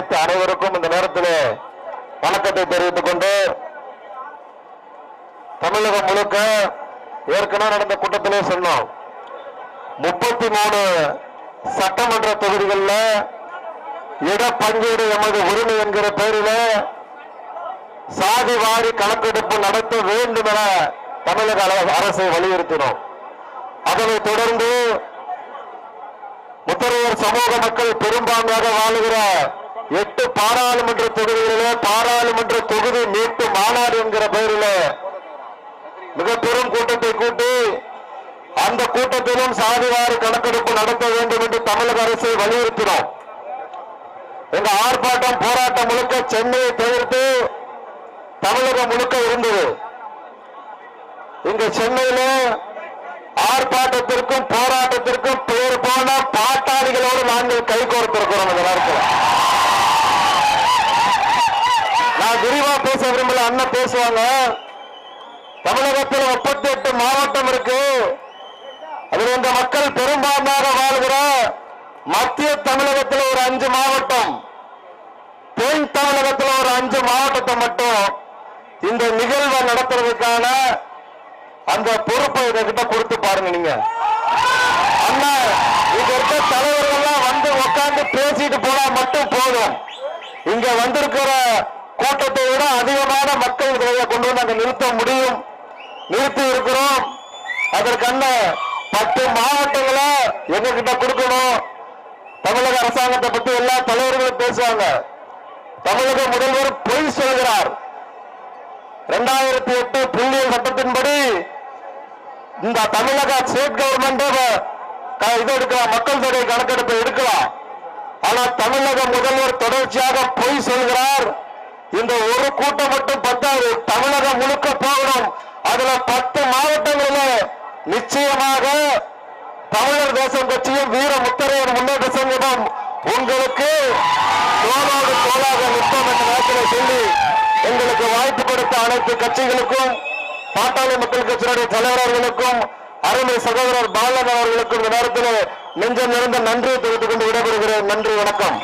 அனைத்து அனைவருக்கும் இந்த நேரத்தில் வணக்கத்தை தெரிவித்துக் கொண்டு தமிழகம் முழுக்க ஏற்கனவே நடந்த கூட்டத்திலே சொன்னோம் முப்பத்தி மூணு சட்டமன்ற தொகுதிகளில் இடப்பங்கீடு எமது உரிமை என்கிற பெயரில் சாதி வாரி கணக்கெடுப்பு நடத்த வேண்டும் என தமிழக அரசை வலியுறுத்தினோம். அதனைத் தொடர்ந்து முத்தரையர் சமூக மக்கள் பெரும்பான்மையாக வாழுகிற எட்டு பாராளுமன்ற தொகுதிகளிலே பாராளுமன்ற தொகுதி மீட்பு மாநாடு என்கிற பெயரிலே மிக பெரும் கூட்டத்தை கூட்டி அந்த கூட்டத்திலும் சாதிவாறு கணக்கெடுப்பு நடத்த வேண்டும் என்று தமிழக அரசை வலியுறுத்தினோம். எங்க ஆர்ப்பாட்டம் போராட்டம் முழுக்க சென்னையை தவிர்த்து தமிழகம் முழுக்க இருந்தது. இங்க சென்னையில ஆர்ப்பாட்டத்திற்கும் போராட்டத்திற்கும் பெயர் போன பாட்டாளிகளோடு நாங்கள் கை கோர்த்திருக்கிறோம் இந்த நேரத்தில் நான் விரிவா பேச விரும்பல அண்ணன் பேசுவாங்க. தமிழகத்தில் முப்பத்தி எட்டு மாவட்டம் இருக்கு. அதில் இந்த மக்கள் பெரும்பான்மையாக வாழ்கிற மத்திய தமிழகத்தில் ஒரு அஞ்சு மாவட்டம் தென் தமிழகத்தில் ஒரு அஞ்சு மாவட்டத்தை மட்டும் இந்த நிகழ்வை நடத்துறதுக்கான அந்த பொறுப்பை கிட்ட கொடுத்து பாருங்க நீங்க. அண்ணா இங்க இருக்க தலைவர்கள்லாம் வந்து உட்காந்து பேசிட்டு போனா மட்டும் போதும். இங்க வந்திருக்கிற கூட்டத்தை விட அதிகமான மக்கள் தொகையை கொண்டு வந்து அங்க நிறுத்த முடியும். நிறுத்தி இருக்கிறோம் அதற்கான பத்து மாவட்டங்களை எங்ககிட்ட கொடுக்கணும். தமிழக அரசாங்கத்தை பத்தி எல்லா தலைவர்களும் பேசுவாங்க. தமிழக முதல்வர் பொய் சொல்கிறார். இரண்டாயிரத்தி எட்டு புள்ளியல் சட்டத்தின்படி இந்த தமிழக ஸ்டேட் கவர்மெண்ட் இது எடுக்கலாம் மக்கள் தொகை கணக்கெடுப்பை எடுக்கலாம். ஆனால் தமிழக முதல்வர் தொடர்ச்சியாக பொய் சொல்கிறார். இந்த ஒரு கூட்டம் மட்டும் பத்தாது தமிழகம் முழுக்க போகணும். அதுல பத்து மாவட்டங்களில் நிச்சயமாக தமிழர் தேசம் கட்சியும் வீர முத்தரையர் முன்னேற்ற சங்கமும் உங்களுக்கு தோளோடு தோளாக நிற்போம் என்ற நேரத்தில் சொல்லி எங்களுக்கு வாய்ப்பு கொடுத்த அனைத்து கட்சிகளுக்கும் பாட்டாளி மக்கள் கட்சியினுடைய தலைவர்களுக்கும் அருமை சகோதரர் பாலன் அவர்களுக்கும் இந்த நேரத்தில் நெஞ்சம் நிறைந்த நன்றியை தெரிவித்துக் கொண்டு விடைபெறுகிறேன். நன்றி வணக்கம்.